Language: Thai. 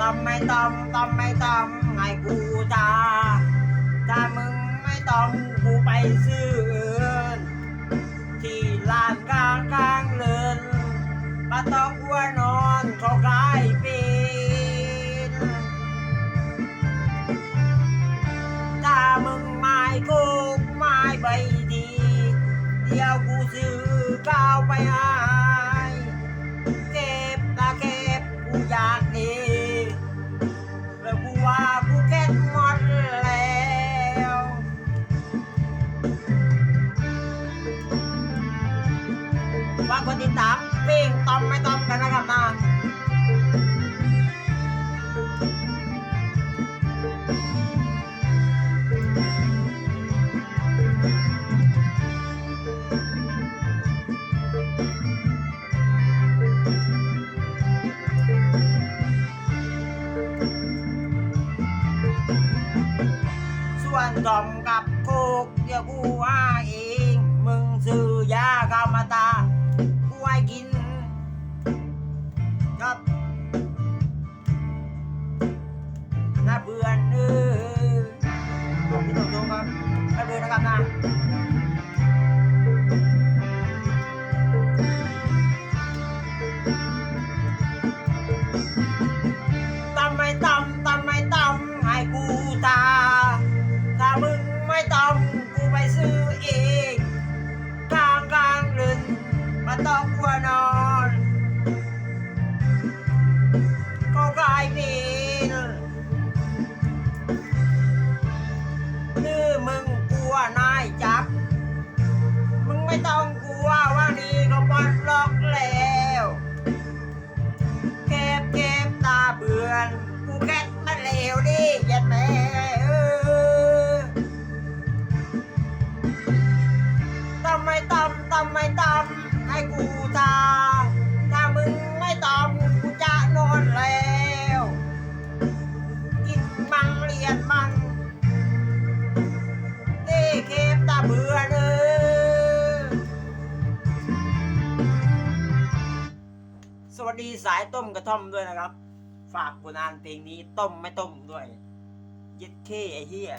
ต้องต้องไม่ต้องให้กูตาถ้ามึงไม่ต้องกูไปซื้อที่ลานกลางกลางเลินมาต้องวัวนอนเขากลา ฝากกดติดตามปิ้งตอมไม่ตอมกันนะครับนะส่วนดอมกับโคกเดี๋ยวกูว่า ครับน่าเบื่อเอ ต้องกลัวว่านี่เขาปลดล็อกแล้วเก็บเก็บตาเบื่อนกูแค่มาเลวดิยันแม่เออทำไมตำทำไมตำให้กู วัสดีสายต้มกระท่อมด้วยนะครับ ฝากผลงานเพลงนี้ต้มไม่ต้มด้วย เย็ดเข้ไอ้เหี้ย